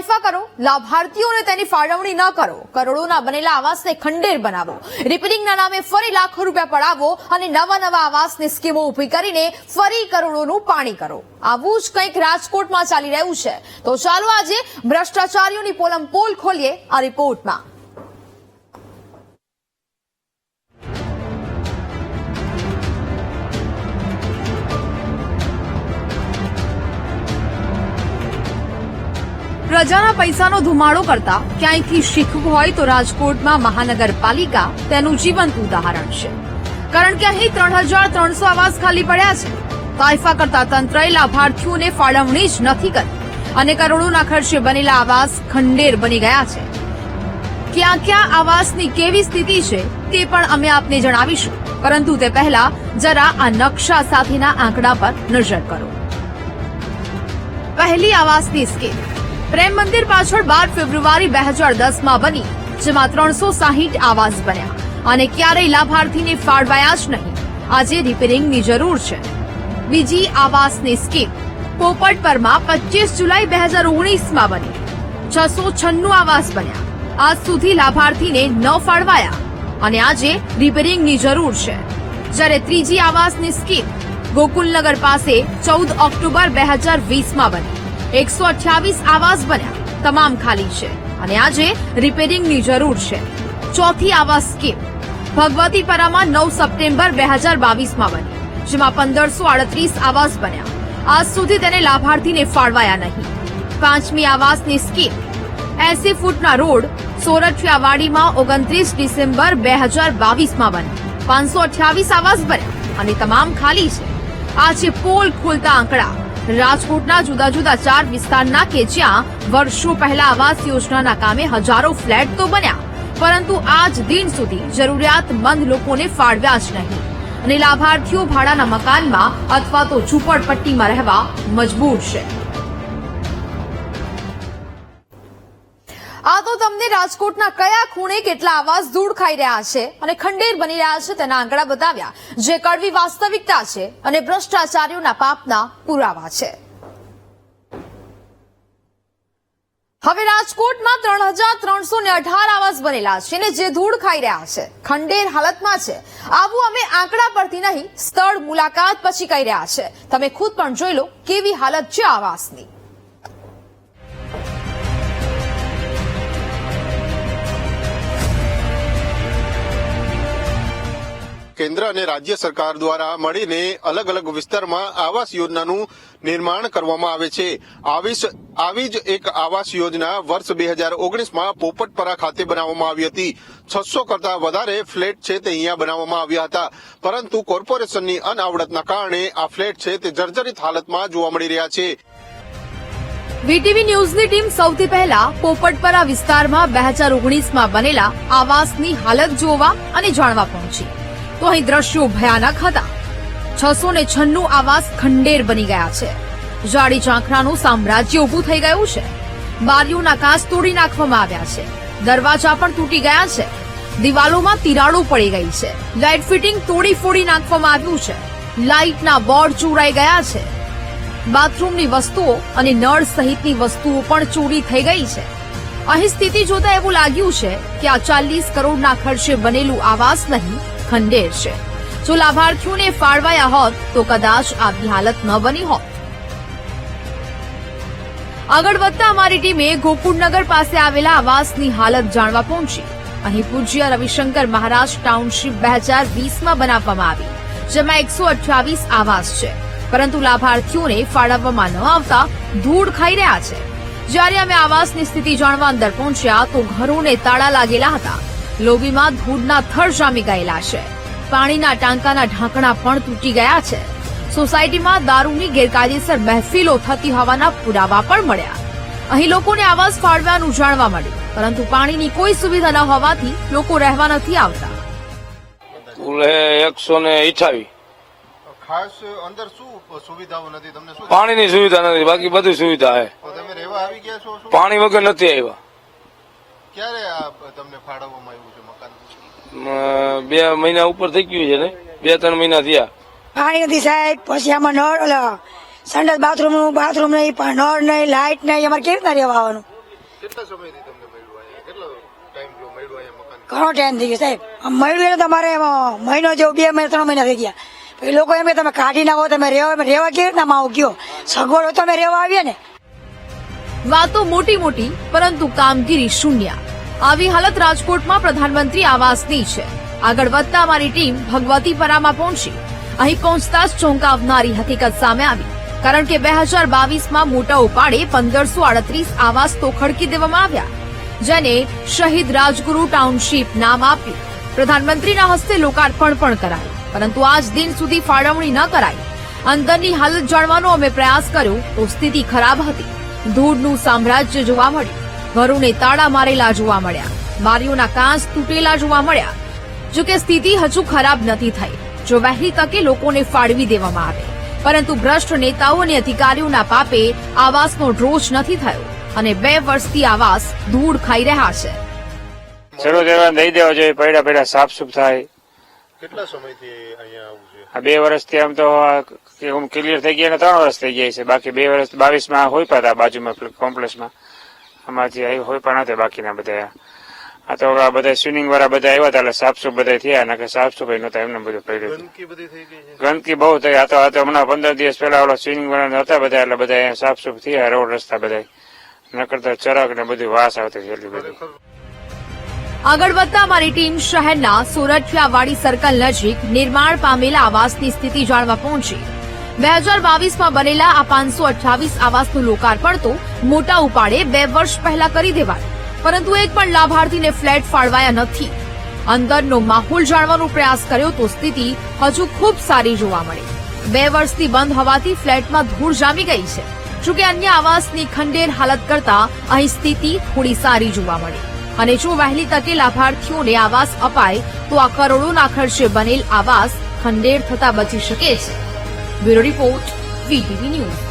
તાઇફા કરો, લાભાર્થીઓને તેની ફાળવણી ન કરો, કરોડોના બનેલા આવાસને ખંડેર બનાવો, રિપેરિંગના નામે ફરી લાખો રૂપિયા પડાવો અને નવા નવા આવાસની સ્કીમો ઊભી કરીને ફરી કરોડોનું પાણી કરો. આવું જ કંઈક રાજકોટમાં ચાલી રહ્યું છે. તો ચાલો આજે ભ્રષ્ટાચારીઓની પોલમ પોલ ખોલીએ આ રિપોર્ટમાં. પ્રજાના પૈસાનો ધુમાડો કરતા ક્યાંયથી શીખવું હોય તો રાજકોટમાં મહાનગરપાલિકા તેનું જીવંત ઉદાહરણ છે. કારણ કે અહીં ત્રણ હજાર ત્રણસો આવાસ ખાલી પડ્યા છે. તાઇફા કરતા તંત્રએ લાભાર્થીઓને ફાળવણી જ નથી કરી અને કરોડોના ખર્ચે બનેલા આવાસ ખંડેર બની ગયા છે. ક્યાં ક્યાં આવાસની કેવી સ્થિતિ છે તે પણ અમે આપને જણાવીશું. પરંતુ તે પહેલા જરા આ નકશા સાથેના આંકડા પર નજર કરો. પહેલી આવાસની સ્કીમ પ્રેમ મંદિર પાછળ બાર ફેબ્રુઆરી બે હજાર દસમાં બની, જેમાં ત્રણસો સાહીઠ આવાસ બન્યા. અને ક્યારેય લાભાર્થીને ફાળવાયા જ નહીં. આજે રિપેરિંગની જરૂર છે. બીજી આવાસની સ્કીમ પોપટ પરમાં પચીસ જુલાઈ બે હજાર ઓગણીસમાં બની. છસો છન્નું આવાસ બન્યા. આજ સુધી લાભાર્થીને ન ફાળવાયા. અને આજે રિપેરિંગની જરૂર છે. જ્યારે ત્રીજી આવાસની સ્કીમ ગોકુલનગર પાસે ચૌદ ઓક્ટોબર બે હજાર વીસમાં બની. એકસો અઠ્યાવીસ આવાસ બન્યા તમામ ખાલી છે. અને આજે રિપેરિંગની જરૂર છે. ચોથી આવાસ સ્કીમ ભગવતીપરામાં નવ સપ્ટેમ્બર બે હજાર બાવીસમાં બની. જેમાં પંદરસો આડત્રીસ આવાસ બન્યા. આજ સુધી તેને લાભાર્થીને ફાળવાયા નહીં. પાંચમી આવાસની સ્કીમ એસી ફૂટના રોડ સોરઠિયાવાડીમાં ઓગણત્રીસ ડિસેમ્બર બે હજાર બાવીસમાં બની. પાંચસો અઠ્યાવીસ આવાસ બન્યા અને તમામ ખાલી છે. આજે પોલ ખોલતા આંકડા. રાજકોટના જુદા જુદા ચાર વિસ્તારના કે જ્યાં વર્ષો પહેલા આવાસ યોજનાના કામે હજારો ફ્લેટ તો બન્યા. પરંતુ આજ દિન સુધી જરૂરિયાતમંદ લોકોને ફાળવ્યા જ નહીં. અને લાભાર્થીઓ ભાડાના મકાનમાં અથવા તો ઝૂંપડપટ્ટીમાં રહેવા મજબૂર છે. આ તો તમને રાજકોટના કયા ખૂણે કેટલા આવાસ ધૂળ ખાઈ રહ્યા છે અને ખંડેર બની રહ્યા છે તેના આંકડા બતાવ્યા, જે કડવી વાસ્તવિકતા છે અને ભ્રષ્ટાચારીઓના પાપના પુરાવા છે. હવે રાજકોટમાં ત્રણ હજાર ત્રણસો ને અઢાર આવાસ બનેલા છે અને જે ધૂળ ખાઈ રહ્યા છે. ખંડેર હાલતમાં છે. આવું અમે આંકડા પરથી નહીં, સ્થળ મુલાકાત પછી કહી રહ્યા છે. તમે ખુદ પણ જોઈ લો કેવી હાલત છે આવાસની. કેન્દ્ર અને રાજ્ય સરકાર દ્વારા મળીને અલગ અલગ વિસ્તારમાં આવાસ યોજનાનું નિર્માણ કરવામાં આવે છે. આવી જ- એક આવાસ યોજના વર્ષ બે હજાર ઓગણીસમાં પોપટપરા ખાતે બનાવવામાં આવી હતી. છસો કરતા વધારે ફ્લેટ છે તે અહીંયા બનાવવામાં આવ્યા હતા. પરંતુ કોર્પોરેશનની અનાવડતના કારણે આ ફ્લેટ છે તે જર્જરિત હાલતમાં જોવા મળી રહ્યા છે. વીટીવી ન્યૂઝની ટીમ સૌથી પહેલા પોપટપરા વિસ્તારમાં બે હજાર ઓગણીસમાં બનેલા આવાસની હાલત જોવા અને જાણવા પહોંચી. તો અહીં દ્રશ્યો ભયાનક હતા. છસો ને છન્નું આવાસ ખંડેર બની ગયા છે. જાડી ઝાંખરાનું સામ્રાજ્ય ઊભું થઈ ગયું છે. બારીઓના કાચ તોડી નાખવામાં આવ્યા છે. દરવાજા પણ તૂટી ગયા છે. દિવાલોમાં તિરાડો પડી ગઈ છે. લાઇટ ફિટિંગ તોડી ફોડી નાખવામાં આવ્યું છે. લાઇટના બોર્ડ ચોરાઈ ગયા છે. બાથરૂમની વસ્તુઓ અને નળ સહિતની વસ્તુઓ પણ ચોરી થઈ ગઈ છે. અહીં સ્થિતિ જોતા એવું લાગ્યું છે કે આ ચાલીસ કરોડના ખર્ચે બનેલું આવાસ નહીં ખંડેર છે જો લાભાર્થીઓને ફાળવાયા હોત તો કદાચ આવી હાલત ન બની હોત આગળ વધતા અમારી ટીમે ગોકુળનગર પાસે આવેલા આવાસની હાલત જાણવા પહોંચી અહીં પૂજ્ય રવિશંકર મહારાજ ટાઉનશીપ બે હજાર વીસમાં બનાવવામાં આવી, જેમાં એકસો અઠ્યાવીસ આવાસ છે પરંતુ લાભાર્થીઓને ફાળવવામાં ન આવતા ધૂળ ખાઈ રહ્યા છે જ્યારે અમે આવાસની સ્થિતિ જાણવા અંદર પહોંચ્યા તો ઘરોને તાળા લાગેલા હતા લોબીમાં ધૂળના થર જામી ગયેલા છે. પાણીના ટાંકાના ઢાંકણા પણ તૂટી ગયા છે. સોસાયટીમાં દારૂની ગેરકાયદેસર મહેફિલો થતી હોવાના પુરાવા પણ મળ્યા. અહીં લોકોને આવાસ ફાળવાનું જાણવા મળ્યું પરંતુ પાણીની કોઈ સુવિધા ન હોવાથી લોકો રહેવા નથી આવતા. કુલ એકસો ને અઠાવી ખાસ અંદર શું સુવિધાઓ નથી? તમને પાણીની સુવિધા નથી બાકી બધી સુવિધા હે તમે રહેવા આવી ગયા છો પાણી વગર નથી આવ્યા. ક્યારે આ તમને ફાળવવામાં આવ્યું છે મકાન? બે મહિના ઉપર થઈ ગયું છે ને? બે ત્રણ મહિના થયા. પાણી નથી સાહેબ. પછી આમાં નળ ઓલા સંડસ બાથરૂમનું બાથરૂમ નહીં નળ નહીં લાઇટ નહીં અમારે કેવી રીતના રહેવા આવવાનું? કેટલા સમયથી તમને મળ્યું કેટલો ટાઈમ થયો મળ્યું મકાન? ઘણો ટાઈમ થઈ ગયો સાહેબ. આમ મળ્યું એને તમારે મહિનો જેવું બે મહિના ત્રણ મહિના થઈ ગયા. પછી લોકો એમ કે તમે કાઢી નાખો તમે રેવા રહેવા કેવી રીતના માવો ગયો? સગવડ હોય તો અમે રેવા આવીએ ને. વાતો મોટી મોટી, પરંતુ કામગીરી શૂન્ય. આવી હાલત રાજકોટમાં પ્રધાનમંત્રી આવાસની છે. આગળ વધતા અમારી ટીમ ભગવતીપરામાં પહોંચી. અહીં પહોંચતા જ ચોંકાવનારી હકીકત સામે આવી. કારણ કે બે હજાર બાવીસમાં મોટા ઉપાડે પંદરસો આડત્રીસ આવાસ તો ખડકી દેવામાં આવ્યા. જેને શહીદ રાજગુરુ ટાઉનશીપ નામ આપ્યું. પ્રધાનમંત્રીના હસ્તે લોકાર્પણ પણ કરાયું. પરંતુ આજ દિન સુધી ફાળવણી ન કરાઈ. અંદરની હાલત જાણવાનો અમે પ્રયાસ કર્યો, તો સ્થિતિ ખરાબ હતી. ધૂળનું સામ્રાજ્ય જોવા મળ્યું. ઘરોને તાળા મારેલા જોવા મળ્યા. બારીઓના કાંસ તૂટેલા જોવા મળ્યા. જોકે સ્થિતિ હજુ ખરાબ નથી થઈ. જો વહેલી તકે લોકોને ફાળવી દેવામાં આવે. પરંતુ ભ્રષ્ટ નેતાઓ અને અધિકારીઓના પાપે આવાસનો ડ્રોજ નથી થયો અને બે વર્ષથી આવાસ ધૂળ ખાઈ રહ્યા છે. ચલો દેવા દઈ દેવા જોઈએ પૈડા પૈડા સાફ સુફ થાય. કેટલા સમયથી અહીંયા છે આ બે વર્ષથી આમ તો ક્લિયર થઈ ગયા ને ત્રણ વર્ષ થઈ ગયા છે. બાકી બે વર્ષ બાવીસમાં હોય પાતા બાજુમાં કોમ્પ્લેક્સમાં આમાંથી હોય પણ નથી બાકીના બધા. આ તો આ બધા સ્વિમિંગ વાળા બધા આવ્યા હતા એટલે સાફ સુફ બધા થયા નાખે સાફ સફાઈ નતા એમને બધું પડ્યું ગંદકી બહુ થઈ. આ તો આ તો હમણાં પંદર દિવસ પહેલા ઓલા સ્વિમિંગ વાળા હતા બધા એટલે બધા અહીંયા સાફ સુફ થયા રોડ રસ્તા બધા નકર તો ચરક ને બધું વાસ આવતી એટલી બધી. આગળ વધતા અમારી ટીમ શહેરના સોરઠિયાવાડી સર્કલ નજીક નિર્માણ પામેલા આવાસની સ્થિતિ જાણવા પહોંચી. બે હજાર બાવીસમાં બનેલા આ પાંચસો અઠ્યાવીસ આવાસનું લોકાર્પણ તો મોટા ઉપાડે બે વર્ષ પહેલા કરી દેવાયું, પરંતુ એક પણ લાભાર્થીને ફ્લેટ ફાળવાયા નથી. અંદરનો માહોલ જાણવાનો પ્રયાસ કર્યો તો સ્થિતિ હજુ ખૂબ સારી જોવા મળી. બે વર્ષથી બંધ હોવાથી ફ્લેટમાં ધૂળ જામી ગઈ છે. જોકે અન્ય આવાસની ખંડેર હાલત કરતા અહીં સ્થિતિ થોડી સારી જોવા મળી. અને જો વહેલી તકે લાભાર્થીઓને આવાસ અપાય, તો આ કરોડોના ખર્ચે બનેલ આવાસ ખંડેર થતા બચી શકે છે. Bureau report, VTV news.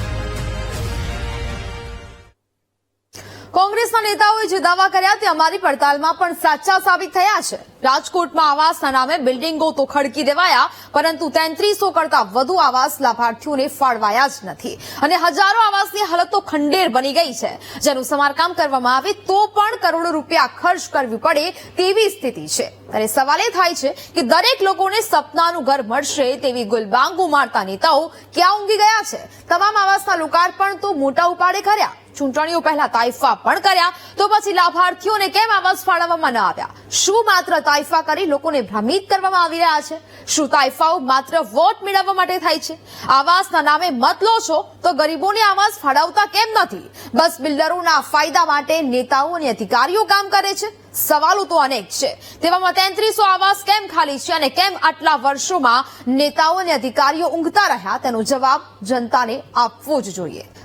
કોંગ્રેસના નેતાઓએ જે દાવા કર્યા તે અમારી પડતાલમાં પણ સાચા સાબિત થયા છે. રાજકોટમાં આવાસના નામે બિલ્ડિંગો તો ખડકી દેવાયા, પરંતુ તેત્રીસો કરતા વધુ આવાસ લાભાર્થીઓને ફાળવાયા જ નથી. અને હજારો આવાસની હાલત તો ખંડેર બની ગઈ છે. જેનું સમારકામ કરવામાં આવે તો પણ કરોડો રૂપિયા ખર્ચ કરવી પડે તેવી સ્થિતિ છે. ત્યારે સવાલ એ થાય છે કે દરેક લોકોને સપનાનું ઘર મળશે તેવી ગુલબાંગો મારતા નેતાઓ ક્યાં ઊંઘી ગયા છે? તમામ આવાસના લોકાર્પણ તો મોટા ઉપાડે કર્યા ચૂંટણીઓ પહેલા તાઇફા પણ કર્યા, તો પછી લાભાર્થીઓને કેમ આવાસ ફાળવવામાં ન આવ્યા? શું માત્ર તાઇફા કરી લોકોને ભ્રમિત કરવામાં આવી રહ્યા છે? શું તાઇફાઓ માત્ર વોટ મેળવવા માટે થાય છે? આવાસના નામે મત લો છો, તો ગરીબોને આવાસ ફાળવતા કેમ નથી? બસ બિલ્ડરોના ફાયદા માટે નેતાઓ અને અધિકારીઓ કામ કરે છે? સવાલો તો અનેક છે. તેવામાં તેત્રીસો આવાસ કેમ ખાલી છે અને કેમ આટલા વર્ષોમાં નેતાઓ અને અધિકારીઓ ઊંઘતા રહ્યા? તેનો જવાબ જનતાને આપવો જ જોઈએ.